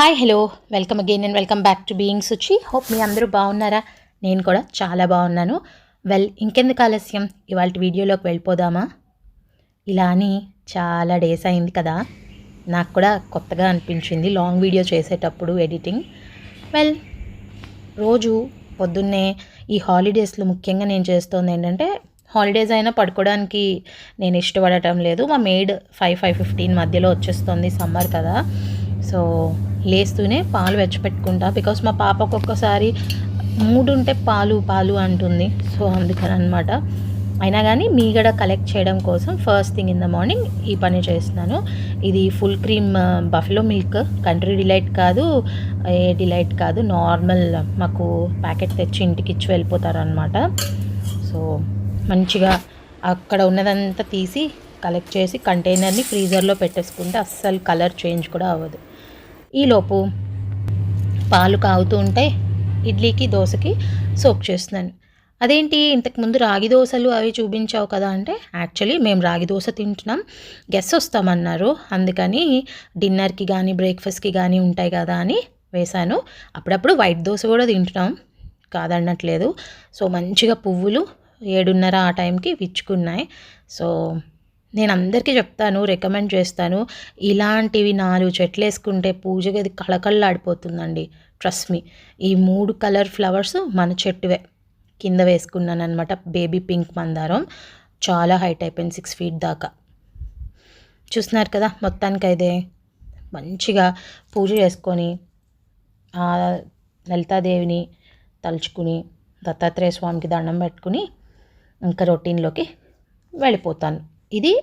Hi hello welcome again and welcome back to being Suchi hope మీ అందరూ బాగున్నారా? నేను కూడా చాలా బాగున్నాను. వెల్ ఇంకెందుకు ఆలస్యం? ఇవాళ వీడియోలోకి వెళ్ళిపోదామా? ఇలా అని చాలా డేస్ అయింది కదా. నాకు కూడా కొత్తగా అనిపించింది లాంగ్ వీడియో చేసేటప్పుడు ఎడిటింగ్ వెల్ రోజు పొద్దున్నే ఈ హాలిడేస్లో ముఖ్యంగా నేను చేస్తుంది ఏంటంటే హాలిడేస్ అయినా పడుకోవడానికి నేను ఇష్టపడటం లేదు. మా మేడ్ ఫైవ్ ఫైవ్ ఫిఫ్టీన్ మధ్యలో వచ్చేస్తుంది సమ్మర్ కదా. సో లేస్తూనే పాలు వెచ్చపెట్టుకుంటా. బికాస్ మా పాప ఒక్కొక్కసారి మూడు ఉంటే పాలు పాలు అంటుంది. సో అందుకని అనమాట అయినా కానీ మీగడ కలెక్ట్ చేయడం కోసం first thing in the morning ఈ పని చేస్తున్నాను. ఇది full cream buffalo milk country delight కాదు ఏ డిలైట్ కాదు నార్మల్ మాకు ప్యాకెట్ తెచ్చి ఇంటికి ఇచ్చి వెళ్ళిపోతారనమాట సో మంచిగా అక్కడ ఉన్నదంతా తీసి కలెక్ట్ చేసి కంటైనర్ని ఫ్రీజర్లో పెట్టేసుకుంటే అస్సలు కలర్ చేంజ్ కూడా అవ్వదు. ఈలోపు పాలు కాగుతూ ఉంటే ఇడ్లీకి దోశకి సోక్ చేస్తున్నాను. అదేంటి? ఇంతకుముందు రాగి దోశలు అవి చూపించావు కదా అంటే యాక్చువల్లీ మేము రాగి దోశ తింటున్నాం. గెస్ట్ వస్తామన్నారు. అందుకని డిన్నర్కి కానీ బ్రేక్ఫాస్ట్కి కానీ ఉంటాయి కదా అని వేశాను. అప్పుడప్పుడు వైట్ దోశ కూడా తింటున్నాం. కాదన్నట్లేదు సో మంచిగా పువ్వులు ఏడున్నర ఆ టైంకి విచ్చుకున్నాయి. సో నేను అందరికీ చెప్తాను రికమెండ్ చేస్తాను. ఇలాంటివి నాలుగు చెట్లు వేసుకుంటే పూజ గది కళకళలాడిపోతుందండి. ట్రస్ట్ మీ ఈ మూడు కలర్ ఫ్లవర్స్ మన చెట్టువే. కింద వేసుకున్నాను అనమాట బేబీ పింక్ మందారం. చాలా హైట్ అయిపోయింది సిక్స్ ఫీట్ దాకా. చూస్తున్నారు కదా మొత్తానికి అయితే మంచిగా పూజ చేసుకొని ఆ లలితాదేవిని తలుచుకుని దత్తాత్రేయ స్వామికి దండం పెట్టుకుని ఇంకా రొటీన్లోకి వెళ్ళిపోతాను. ఇది.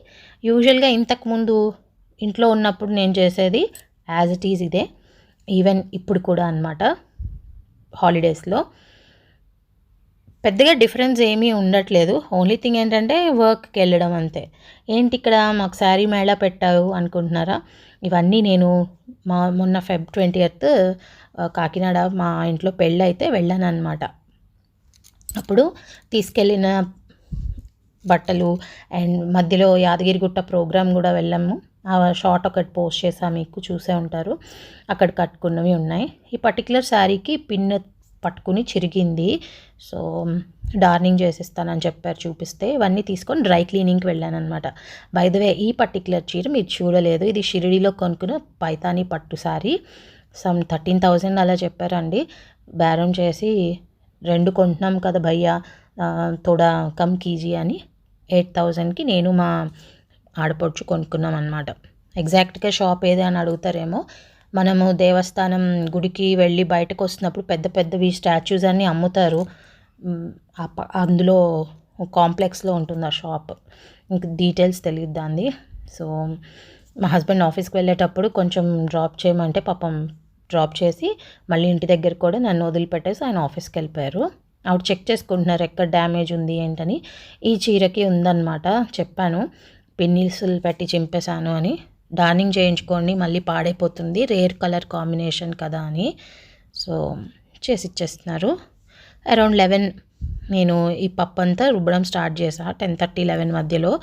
యూజువల్గా ఇంతకుముందు ఇంట్లో ఉన్నప్పుడు నేను చేసేది యాజ్ ఇట్ ఈజ్ ఇదే. ఈవెన్ ఇప్పుడు కూడా అనమాట హాలిడేస్లో పెద్దగా డిఫరెన్స్ ఏమీ ఉండట్లేదు. ఓన్లీ థింగ్ ఏంటంటే వర్క్కి వెళ్ళడం అంతే. ఏంటి ఇక్కడ మాకు శారీ మేళా పెట్టావు అనుకుంటున్నారా? ఇవన్నీ నేను మా మొన్న ఫెబ్ ట్వంటీ ఎయిత్ కాకినాడ మా ఇంట్లో పెళ్ళి అయితే వెళ్ళాను అనమాట అప్పుడు తీసుకెళ్ళిన బట్టలు అండ్ మధ్యలో యాదగిరిగుట్ట ప్రోగ్రామ్ కూడా వెళ్ళాము. ఆ షార్ట్ ఒకటి పోస్ట్ చేసాము మీకు చూసే ఉంటారు. అక్కడ కట్టుకున్నవి ఉన్నాయి. ఈ పర్టికులర్ శారీకి పిన్ పట్టుకుని చిరిగింది. సో డార్నింగ్ చేసిస్తానని చెప్పారు చూపిస్తే. ఇవన్నీ తీసుకొని డ్రై క్లీనింగ్కి వెళ్ళాను అనమాట బై ద ఈ పర్టికులర్ చీర మీరు చూడలేదు. ఇది షిరిడిలో కొనుక్కున్న పైతాని పట్టు శారీ. సమ్ థర్టీన్ థౌజండ్ అలా చెప్పారండి. బేరం చేసి రెండు కొంటున్నాం కదా భయ్యా. తోడా కమ్ కీజీ అని ఎయిట్ థౌజండ్కి నేను మా ఆడపడుచు కొనుక్కున్నాం అనమాట ఎగ్జాక్ట్గా షాప్ ఏది అని అడుగుతారేమో మనము దేవస్థానం గుడికి వెళ్ళి బయటకు వస్తున్నప్పుడు పెద్ద పెద్దవి స్టాచ్యూస్ అన్నీ అమ్ముతారు. అందులో కాంప్లెక్స్లో ఉంటుంది ఆ షాప్. ఇంకా డీటెయిల్స్ తెలియదు దాన్ని సో మా హస్బెండ్ ఆఫీస్కి వెళ్ళేటప్పుడు కొంచెం డ్రాప్ చేయమంటే పాపం డ్రాప్ చేసి మళ్ళీ ఇంటి దగ్గర కూడా నన్ను వదిలిపెట్టేసి ఆయన ఆఫీస్కి వెళ్ళిపోయారు. ఆవిడ చెక్ చేసుకుంటున్నారు ఎక్కడ డ్యామేజ్ ఉంది ఏంటని. ఈ చీరకి ఉందన్నమాట. చెప్పాను. పిన్నిల్సులు పెట్టి చింపేశాను అని. డార్నింగ్ చేయించుకోండి మళ్ళీ పాడైపోతుంది. రేర్ కలర్ కాంబినేషన్ కదా అని. సో చేసి ఇచ్చేస్తున్నారు. అరౌండ్ లెవెన్ నేను ఈ పప్పు అంతా రుబ్బడం స్టార్ట్ చేశాను టెన్ థర్టీ లెవెన్ మధ్యలో.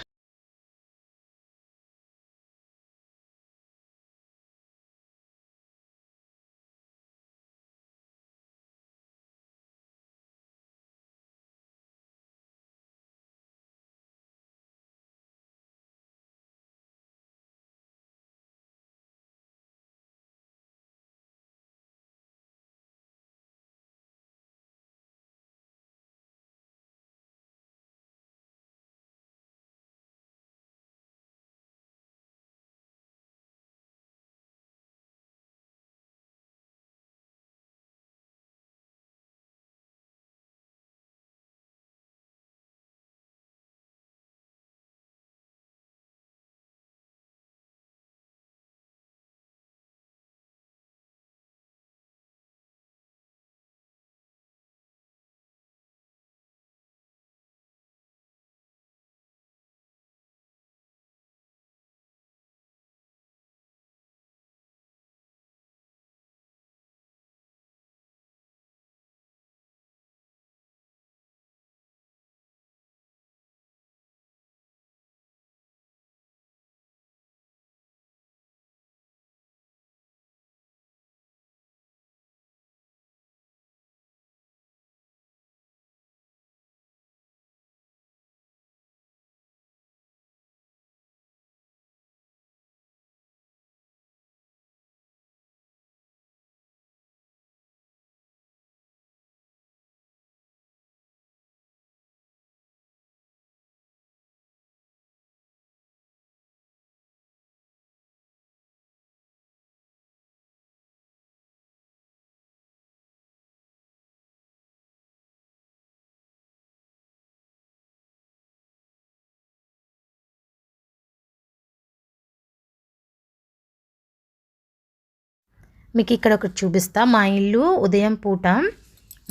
మీకు ఇక్కడ ఒకటి చూపిస్తా. మా ఇల్లు ఉదయం పూట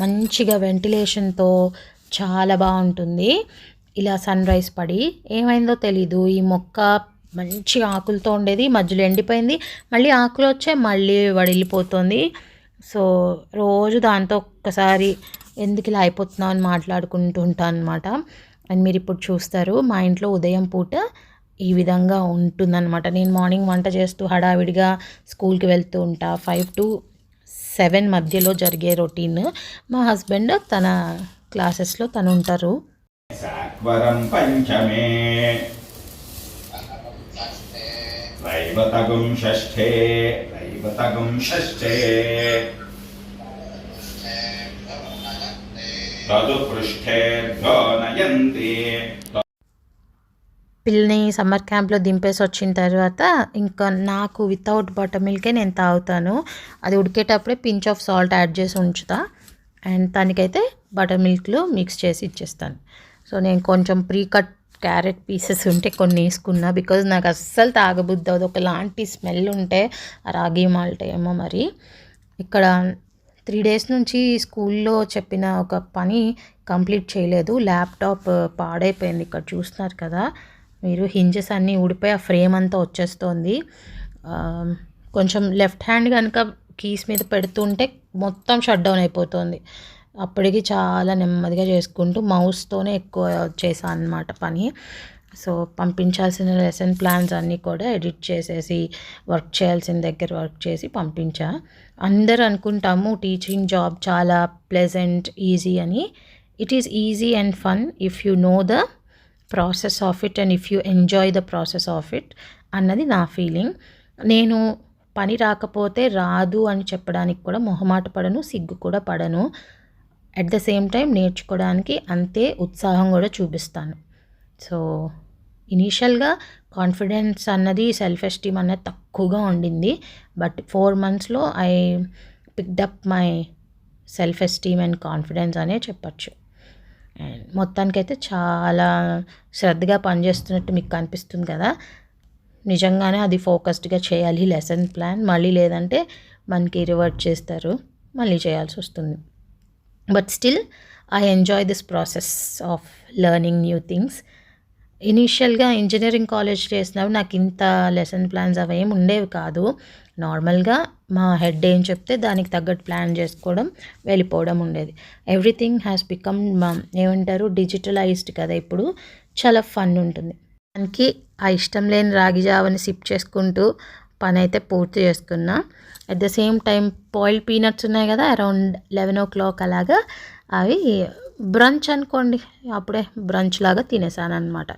మంచిగా వెంటిలేషన్తో చాలా బాగుంటుంది. ఇలా సన్ రైజ్ పడి ఏమైందో తెలీదు. ఈ మొక్క మంచి ఆకులతో ఉండేది మధ్యలో ఎండిపోయింది మళ్ళీ ఆకులు వచ్చే మళ్ళీ వడిలిపోతుంది. సో రోజు దాంతో ఒక్కసారి ఎందుకు ఇలా అయిపోతున్నావు అని మాట్లాడుకుంటూ ఉంటాను అనమాట అండ్ మీరు ఇప్పుడు చూస్తారు మా ఇంట్లో ఉదయం పూట ఈ విధంగా ఉంటుందన్నమాట. నేను మార్నింగ్ వంట చేస్తూ హడావిడిగా స్కూల్కి వెళ్తూ ఉంటా. ఫైవ్ టు సెవెన్ మధ్యలో జరిగే రొటీన్. మా హస్బెండ్ తన క్లాసెస్లో తను ఉంటారు. సాత్వరం షష్ఠే. షష్ఠే. తదు పిల్లని సమ్మర్ క్యాంప్లో దింపేసి వచ్చిన తర్వాత ఇంకా నాకు వితౌట్ బటర్ మిల్కే నేను తాగుతాను. అది ఉడికేటప్పుడే పించ్ ఆఫ్ సాల్ట్ యాడ్ చేసి ఉంచుతా. అండ్ దానికైతే బటర్ మిల్క్లో మిక్స్ చేసి ఇచ్చేస్తాను. సో నేను కొంచెం ప్రీ కట్ క్యారెట్ పీసెస్ ఉంటే కొన్ని వేసుకున్నా బికాజ్ నాకు అస్సలు తాగబుద్ది అది ఒకలాంటి స్మెల్ ఉంటే ఆ రాగి మాల్ట్ ఏమో మరి. ఇక్కడ త్రీ డేస్ నుంచి స్కూల్లో చెప్పిన ఒక పని కంప్లీట్ చేయలేదు. ల్యాప్టాప్ పాడైపోయింది. ఇక్కడ చూస్తున్నారు కదా. మీరు హింజెస్ అన్నీ ఊడిపోయి ఆ ఫ్రేమ్ అంతా వచ్చేస్తోంది. కొంచెం లెఫ్ట్ హ్యాండ్ కనుక కీస్ మీద పెడుతుంటే మొత్తం షట్ డౌన్ అయిపోతుంది. అప్పటికి చాలా నెమ్మదిగా చేసుకుంటూ మౌస్తోనే ఎక్కువ చేశాను అనమాట పని. సో పంపించాల్సిన లెసన్ ప్లాన్స్ అన్నీ కూడా ఎడిట్ చేసేసి వర్క్ చేయాల్సిన దగ్గర వర్క్ చేసి పంపించా. అందరు అనుకుంటాము టీచింగ్ జాబ్ చాలా ప్లెజెంట్ ఈజీ అని. It is easy and fun if you know the process of it and if you enjoy the process of it అన్నది నా ఫీలింగ్. నేను పని రాకపోతే రాదు అని చెప్పడానికి కూడా మొహమాట పడను సిగ్గు కూడా పడను. అట్ ద సేమ్ టైం నేర్చుకోవడానికి అంతే ఉత్సాహం కూడా చూపిస్తాను. సో ఇనీషియల్గా కాన్ఫిడెన్స్ అన్నది సెల్ఫ్ ఎస్టీమ్ అన్నది తక్కువగా ఉండింది. బట్ ఫోర్ మంత్స్లో I picked up my self esteem and confidence అనే చెప్పచ్చు. మొత్తానికైతే చాలా శ్రద్ధగా పనిచేస్తున్నట్టు మీకు కనిపిస్తుంది కదా. నిజంగానే అది ఫోకస్డ్గా చేయాలి లెసన్ ప్లాన్. మళ్ళీ లేదంటే మనకి రివర్ట్ చేస్తారు మళ్ళీ చేయాల్సి వస్తుంది. But still I enjoy this process of learning new things. ఇనీషియల్గా ఇంజనీరింగ్ కాలేజ్ చేసినప్పుడు నాకు ఇంత లెసన్ ప్లాన్స్ అవి ఏమి ఉండేవి కాదు. నార్మల్గా మా హెడ్ ఏం చెప్తే దానికి తగ్గట్టు ప్లాన్ చేసుకోవడం వెళ్ళిపోవడం ఉండేది. ఎవ్రీథింగ్ హ్యాస్ బికమ్ ఏమంటారు డిజిటలైజ్డ్ కదా ఇప్పుడు. చాలా ఫన్ ఉంటుంది. దానికి ఆ ఇష్టం లేని రాగి జావని సిప్ చేసుకుంటూ పని అయితే పూర్తి చేసుకున్నా. At the same time boiled peanuts ఉన్నాయి కదా అరౌండ్ లెవెన్ ఓ క్లాక్ అలాగా అవి బ్రంచ్ అనుకోండి అప్పుడే బ్రంచ్ లాగా తినేసాను అనమాట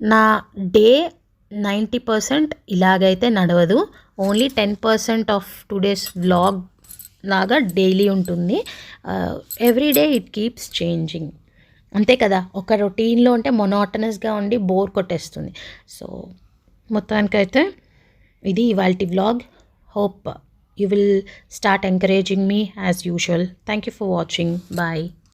నా డే నైంటీ పర్సెంట్ ఇలాగైతే నడవదు. Only ten percent of today's vlog లాగా డైలీ ఉంటుంది. Every day it keeps changing అంతే కదా ఒక రొటీన్లో ఉంటే మొనాటనస్గా ఉండి బోర్ కొట్టేస్తుంది. సో మొత్తానికైతే ఇది ఇవాల్టి vlog hope you will start encouraging me as usual thank you for watching bye